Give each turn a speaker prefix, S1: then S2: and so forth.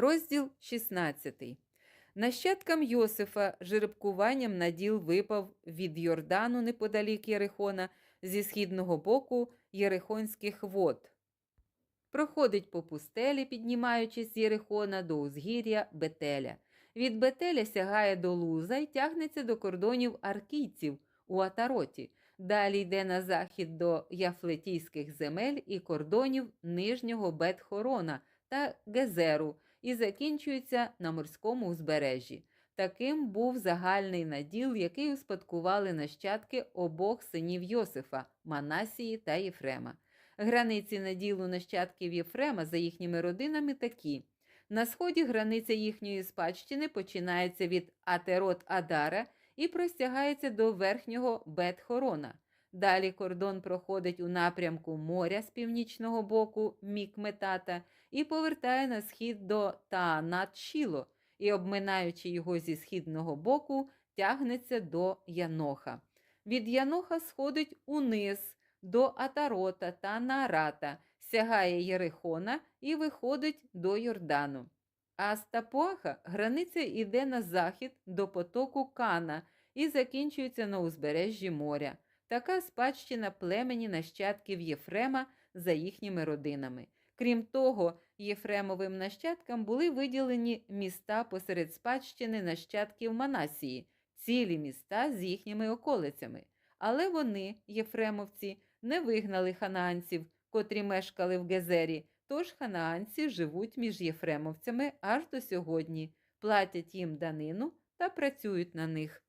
S1: Розділ 16. Нащадкам Йосифа жеребкуванням наділ випав від Йордану неподалік Єрихона зі східного боку Єрихонських вод. Проходить по пустелі, піднімаючись з Єрихона до узгір'я Бетеля. Від Бетеля сягає до Луза і тягнеться до кордонів аркійців у Атароті. Далі йде на захід до Яфлетійських земель і кордонів Нижнього Бетхорона та Гезеру і закінчується на морському узбережжі. Таким був загальний наділ, який успадкували нащадки обох синів Йосифа Манасії та Єфрема. Границі наділу нащадків Єфрема за їхніми родинами такі. На сході границя їхньої спадщини починається від Атерот Адара і простягається до верхнього Бет-Хорона. Далі кордон проходить у напрямку моря з північного боку Мікметата і повертає на схід до Таанат-Шіло і, обминаючи його зі східного боку, тягнеться до Яноха. Від Яноха сходить униз до Атарота та Наарата, сягає Єрихона і виходить до Йордану. А з границя йде на захід до потоку Кана і закінчується на узбережжі моря. Така спадщина племені нащадків Єфрема за їхніми родинами. Крім того, Єфремовим нащадкам були виділені міста посеред спадщини нащадків Манасії, цілі міста з їхніми околицями. Але вони, єфремовці, не вигнали ханаанців, котрі мешкали в Гезері, тож ханаанці живуть між єфремовцями аж до сьогодні, платять їм данину та працюють на них.